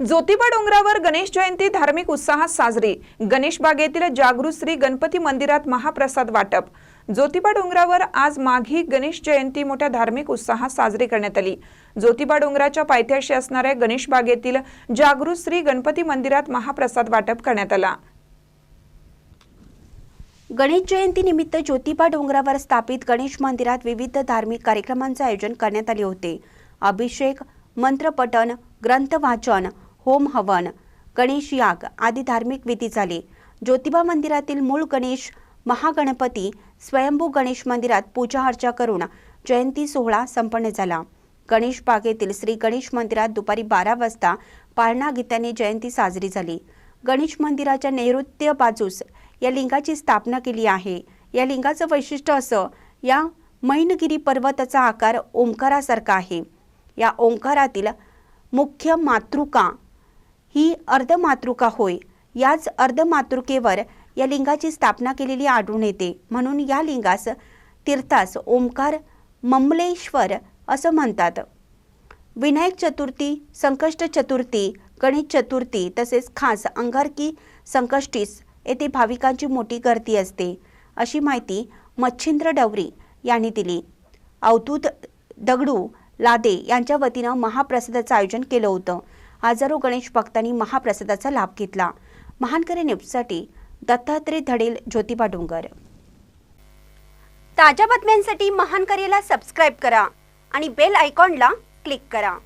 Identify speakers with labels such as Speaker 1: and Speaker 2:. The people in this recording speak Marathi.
Speaker 1: ज्योतिबा डोंगरावर गणेश जयंती धार्मिक उत्साहात साजरी. गणेश बागेतील जागृत श्री गणपती मंदिरात महाप्रसाद वाटप. ज्योतिबा डोंगरावर आज माघी गणेश जयंती मोठ्या धार्मिक उत्साहात साजरी करण्यात आली. ज्योतिबा डोंगराच्या पायथ्याशी असणाऱ्या गणेश बागेतील जागृत श्री गणपती मंदिरात महाप्रसाद वाटप करण्यात आला.
Speaker 2: गणेश जयंतीनिमित्त ज्योतिबा डोंगरावर स्थापित गणेश मंदिरात विविध धार्मिक कार्यक्रमांचे आयोजन करण्यात आले होते. अभिषेक मंत्रपठण ग्रंथ वाचन होम हवन गणेश याग आदी धार्मिक विधी झाले. ज्योतिबा मंदिरातील मूळ गणेश महागणपती स्वयंभू गणेश मंदिरात पूजा अर्चा करून जयंती सोहळा संपन्न झाला. गणेश बागेतील श्री गणेश मंदिरात दुपारी बारा वाजता पाळणा गीताने जयंती साजरी झाली. गणेश मंदिराच्या नैऋत्य बाजूस या लिंगाची स्थापना केली आहे. या लिंगाचं वैशिष्ट्य असं या मैनगिरी पर्वताचा आकार ओंकारासारखा आहे. या ओंकारातील मुख्य मातृका ही अर्धमातृका होय. याच अर्धमातृकेवर या लिंगाची स्थापना केलेली आढळून येते. म्हणून या लिंगास तीर्थास ओंकार ममलेश्वर असं म्हणतात. विनायक चतुर्थी संकष्ट चतुर्थी गणेश चतुर्थी तसेच खास अंगारकी संकष्टीस येथे भाविकांची मोठी गर्दी असते. अशी माहिती मच्छिंद्र डवरी यांनी दिली. अवधूत दगडू लादे यांच्या वतीनं महाप्रसादाचं आयोजन केलं होतं. हजारो गणेश भक्तांनी महाप्रसादाचा लाभ घेतला. महानकरी न्यूजसाठी दत्तात्रय धडेल ज्योतिबा डोंगर. ताज्या बातम्यांसाठी महानकरेला सबस्क्राईब करा आणि बेल आयकॉनला क्लिक करा.